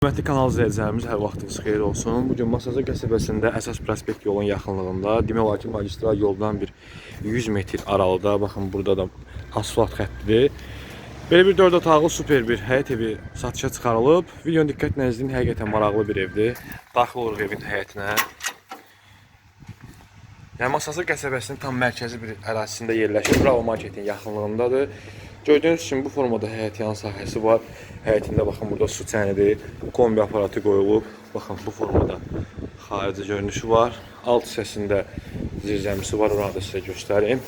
Hörmətli kanal izləyicilərimiz, hər vaxtınız xeyir olsun. Bu gün Masazır qəsəbəsində əsas prospekt yolun yaxınlığında, demək olar ki, magistral yoldan bir 100 metr aralıda, baxın burada da asfalt xəttidir. Belə bir 4 otaqlı super bir həyət evi satışa çıxarılıb. Videonu diqqətlə izləyin, həqiqətən maraqlı bir evdir. Daxil oluruq evin həyətinə. Yəni Masazır qəsəbəsinin tam mərkəzi bir ərazisində yerləşir. Bravo marketin yaxınlığındadır. Gördüyünüz kimi bu formada həyətyan sahəsi var. Həyətində baxın burada su çənidir, kombi aparatı qoyulub. Baxın bu formada xarici görünüşü var. Alt hissəsində zirzəmisi var, oranı da sizə göstərim.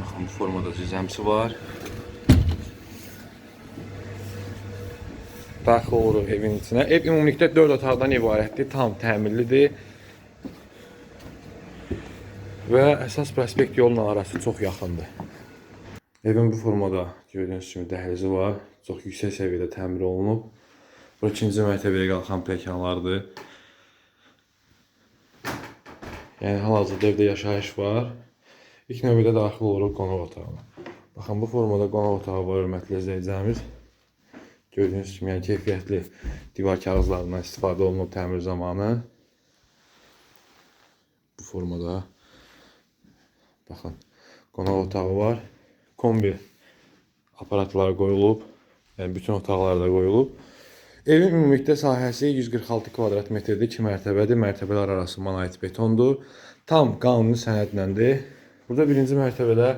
Baxın bu formada zirzəmisi var. Daxil oluruq evin içinə. Ev ümumilikdə 4 otaqdan ibarətdir, tam təmirlidir. Və əsas prospekt yolla arası çox yaxındır. Evin bu formada gördüyünüz kimi dəhlizi var. Çox yüksək səviyyədə təmir olunub. Bu ikinci mərtəbəyə qalxan pləkanlardır. Yəni hal-hazırda evdə yaşayış var. İlk növbədə daxil oluruq qonaq otağına. Baxın bu formada qonaq otağı var, hörmətli izləyicilərimiz. Gördüyünüz kimi yəni keyfiyyətli divar kağızlarından istifadə olunub təmir zamanı. Bu formada Baxın, qonaq otağı var. Kombi aparatları qoyulub. Yəni bütün otaqlarda qoyulub. Evin ümumilikdə sahəsi 146 kvadrat metrdir, 2 mərtəbədir. Mərtəbələr arası monolit betondur. Tam qanuni sənədləndir. Burada birinci mərtəbədə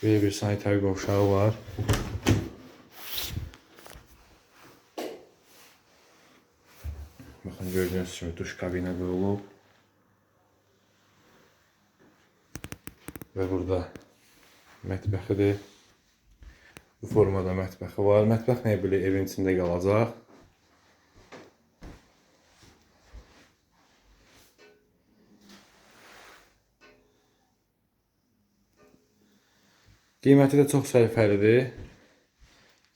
belə bir sanitar qovşağı var. Baxın gördüyünüz kimi duş kabinə qoyulub. Və burada mətbəxidir. Bu formada mətbəxi var. Mətbəx nə belə evin içində qalacaq. Qiyməti də çox sərfəlidir.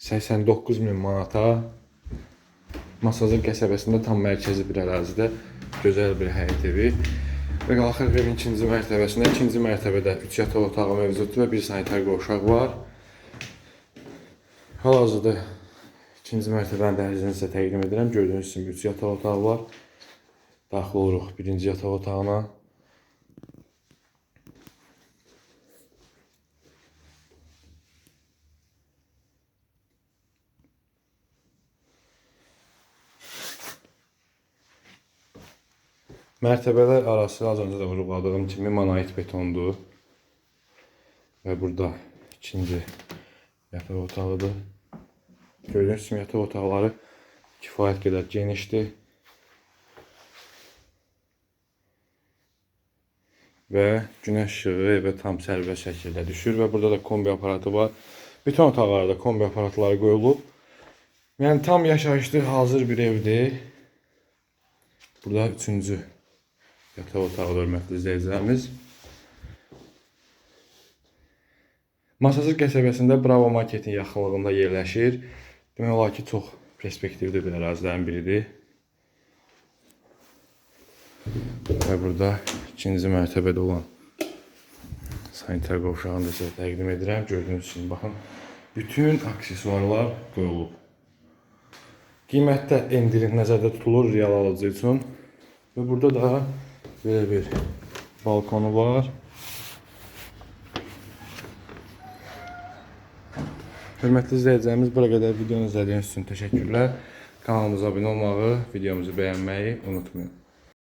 89 min manata. Masazır qəsəbəsində tam mərkəzi bir ərazidə gözəl bir həyət evi. Və qalxırıq evin ikinci mərtəbəsinə. İkinci mərtəbədə 3 yataq otağı mövcuddur və bir sanitar qovşaq var. Hal-hazırda ikinci mərtəbənin dəhlizini sizə təqdim edirəm. Gördüyünüz kimi 3 yataq otağı var. Daxil oluruq birinci yataq otağına. Mərtəbələr arası az öncə də vurğuladığım kimi monolit betondur. Və burada ikinci yataq otağıdır. Gördüyünüz kimi yataq otaqları kifayət qədər genişdir. Və günəş işığı evə tam sərbəst şəkildə düşür və burada da kombi aparatı var. Bütün otaqlarda kombi aparatları qoyulub. Yəni tam yaşayışlı hazır bir evdir. Burada üçüncü yataq otağı hörmətli izləyicilərimiz. Masazır qəsəbəsində Bravo marketin yaxınlığında yerləşir. Demək olar ki, çox perspektivli bir ərazilərin biridir. Və burada ikinci mərtəbədə olan sanitar qovşağını da sizə təqdim edirəm. Gördüyünüz kimi baxın, bütün aksesuarlar qoyulub. Qiymətdə endirim nəzərdə tutulur real alıcı üçün. Və burada da belə bir balkonu var. Hörmətli izləyicilərimiz, bura qədər videonu izlədiyiniz üçün təşəkkürlər. Kanalımıza abunə olmağı, videomuzu bəyənməyi unutmayın.